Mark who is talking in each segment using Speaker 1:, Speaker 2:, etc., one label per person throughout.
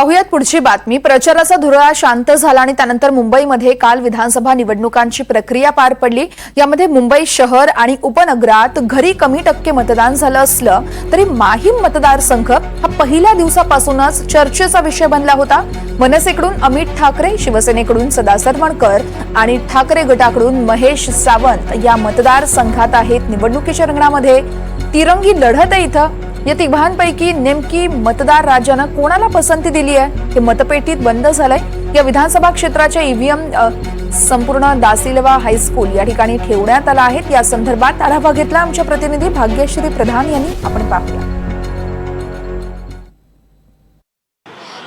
Speaker 1: पाहुयात पुढची बातमी. प्रचाराचा धुरळा शांत झाला आणि त्यानंतर मुंबईमध्ये काल विधानसभा निवडणुकांची प्रक्रिया पार पडली. यामध्ये मुंबई शहर आणि उपनगरात घरी कमी टक्के मतदान झालं असलं तरी माहीम मतदारसंघ हा पहिल्या दिवसापासूनच चर्चेचा विषय बनला होता. मनसेकडून अमित ठाकरे शिवसेनेकडून सदा सरवणकर आणि ठाकरे गटाकडून महेश सावंत या मतदारसंघात आहेत निवडणुकीच्या रंगणामध्ये. तिरंगी लढत आहे इथं. या तिघांपैकी नेमकी मतदार राजानं कोणाला पसंती दिली आहे? हे मतपेटीत बंद झालंय. या विधानसभा क्षेत्राच्या ईव्हीएम संपूर्ण दासिलवा हायस्कूल या ठिकाणी ठेवण्यात आला आहे. या संदर्भात आढावा घेतला आमच्या प्रतिनिधी भाग्यश्री प्रधान यांनी. आपण पाहूया.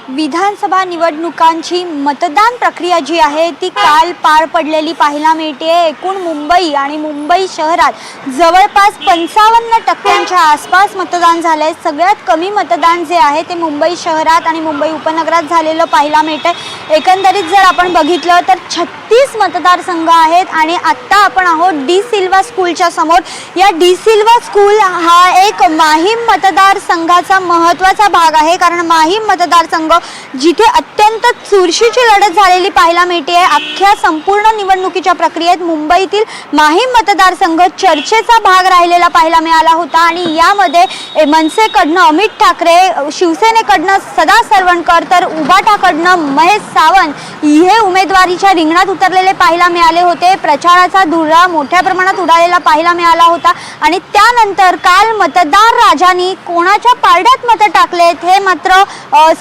Speaker 2: विधानसभा निवडणुकांची मतदान प्रक्रिया जी आहे ती काल पार पडलेली पाहायला मिळते. एकूण मुंबई आणि मुंबई शहरात जवळपास पंचावन्न टक्क्यांच्या आसपास मतदान झालंय. सगळ्यात कमी मतदान जे आहे ते मुंबई शहरात आणि मुंबई उपनगरात झालेलं पाहायला मिळतंय. एकंदरीत जर आपण बघितलं तर छत्तीस मतदारसंघ आहेत आणि आत्ता आपण आहोत डी सिल्वा स्कूलच्या समोर. या डी सिल्वा स्कूल हा एक माहीम मतदारसंघाचा महत्त्वाचा भाग आहे कारण माहीम मतदारसंघ जिथे अत्यंत चुरशीची लढत झालेली पाहायला मिळते आहे अख्ख्या संपूर्ण निवडणुकीच्या प्रक्रियेत मुंबईतील माहीम मतदारसंघ चर्चेचा भाग राहिलेला पाहायला मिळाला होता आणि यामध्ये ए, मनसेकडनं अमित ठाकरे शिवसेनेकडनं सदा सरवणकर तर उबाटाकडनं महेश सावंत हे उमेदवारीच्या रिंगणात उतरलेले पाहायला मिळाले होते. प्रचाराचा धुरा मोठ्या प्रमाणात उडालेला पाहायला मिळाला होता आणि त्यानंतर काल मतदार राजांनी कोणाच्या पारड्यात मतं टाकलेत हे मात्र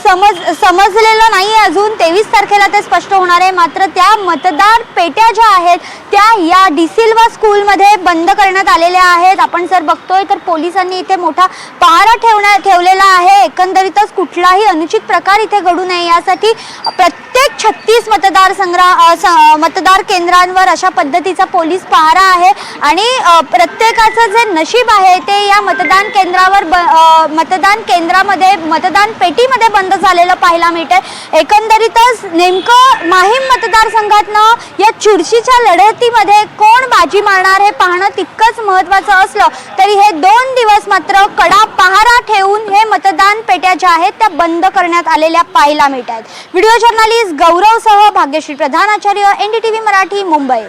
Speaker 2: समज समजलेलं नाही. अजून तेवीस तारखेला ते स्पष्ट होणार आहे. मात्र त्या मतदार पेट्या ज्या आहेत त्या या डिसिल्वा स्कूलमध्ये बंद करण्यात आलेल्या आहेत. आपण जर बघतोय तर पोलिसांनी इथे मोठा पहारा ठेवण्या ठेवलेला एकंदरीतच कुठलाही अनुचित प्रकार इथे घडू नये. यासाठी प्रत्येक छत्तीस मतदार संग्रा मतदार केंद्रांवर अशा पद्धतीचा पोलीस पहारा आहे आणि प्रत्येकाचं जे नशीब आहे ते या मतदान केंद्रावर ब मतदान केंद्रामध्ये मतदान पेटीमध्ये बंद झालेलं पाहायला मिळतं एकंदरीतच नेमकं माहीम मतदारसंघातनं या चुरशीच्या लढतीमध्ये कोण बाजी मारणार हे पाहणं तितकंच महत्त्वाचं असलं तरी हे दोन दिवस मात्र कडा पहारा ठेव हे ज्या आहेत त्या बंद करण्यात आलेल्या पाहायला मिळत आहेत. व्हिडिओ जर्नलिस्ट गौरवसह भाग्यश्री प्रधानाचार्य एनडीटीव्ही मराठी मुंबई.